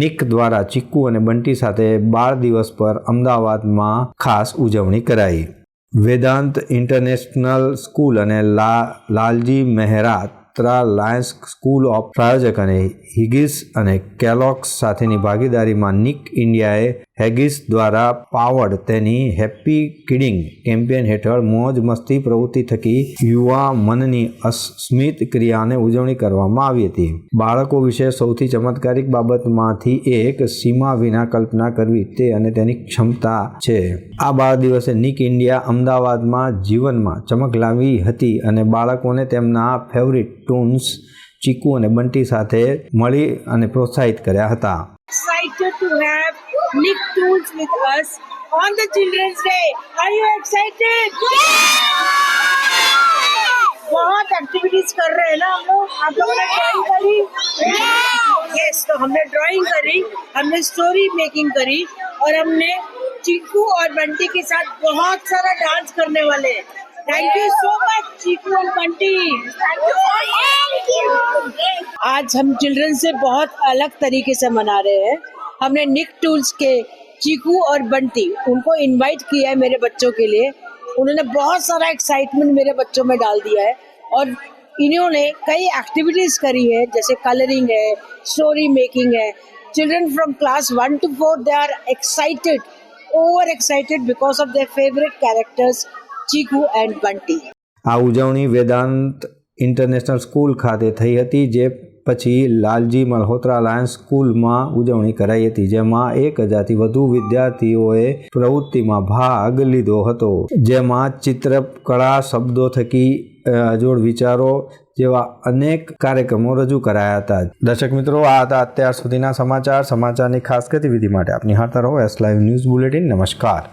Nick દ્વારા ચીકુ અને બંટી સાથે બાળ દિવસ પર અમદાવાદમાં ખાસ ઉજવણી કરાઈ. વેદાંત ઇન્ટરનેશનલ સ્કૂલ અને લા, લાલજી મહેરાત્રા લાયન્સ સ્કૂલ ઓફ પ્રાયોજક અને હિગીસ અને કેલોક્સ સાથેની ભાગીદારીમાં નિક ઇન્ડિયાએ હેગીસ દ્વારા પાવર્ડ તેની હેપી કિડિંગ કેમ્પેન હેઠળ મોજ મસ્તી પ્રવૃત્તિ થકી યુવા મનની અસ્મિત ક્રિયાને ઉજવણી કરવામાં આવી હતી. બાળકો વિશે સૌથી ચમત્કારિક બાબતમાંથી એક સીમા વિના કલ્પના કરવી તે અને તેની ક્ષમતા છે. આ બાળ દિવસે નિક ઇન્ડિયા અમદાવાદમાં જીવનમાં ચમક લાવી હતી અને બાળકોને તેમના ફેવરિટ ટૂન્સ ચીકુ અને બંટી સાથે મળી અને પ્રોત્સાહિત કર્યા હતા excited to have Nick Tools with us on the Children's Day. Are you excited? बहुत एक्टिविटीज कर रहे हैं ना हम लोग आप लोगों ने ड्राइंग करी यस तो हमने ड्राइंग करी हमने स्टोरी मेकिंग करी और हमने चीकू और बंटी के साथ बहुत सारा डांस करने वाले हैं thank you so much Chiku Bunty आज हम चिल्ड्रन से बहुत अलग तरीके से मना रहे हैं। हमने निक टूल्स के चीकू और बंटी उनको इनवाइट किया है मेरे बच्चों के लिए। उन्होंने बहुत सारा एक्साइटमेंट मेरे बच्चों में डाल दिया है। और इन्होंने कई एक्टिविटीज़ करी है जैसे कलरिंग है स्टोरी मेकिंग है। Children from class one to four they are excited over excited because of their favourite characters Chiku and Bunty. આ ઉજવણી વેદાંત ઇન્ટરનેશનલ સ્કૂલ ખાતે થઈ હતી, જે પછી લાલજી મલ્હોત્રા લાયન્સ સ્કૂલમાં ઉજવણી કરાઈ હતી, જેમાં એક હજારથી વધુ વિદ્યાર્થીઓએ પ્રવૃત્તિમાં ભાગ લીધો હતો. જેમાં ચિત્રકળા, શબ્દો થકી અજોડ વિચારો જેવા અનેક કાર્યક્રમો રજૂ કરાયા હતા. દર્શક મિત્રો, આ હતા અત્યાર સુધીના સમાચાર. સમાચારની ખાસ ગતિવિધિ માટે આપની હાથ રહો. એસ લાઈવ ન્યૂઝ બુલેટિન નમસ્કાર.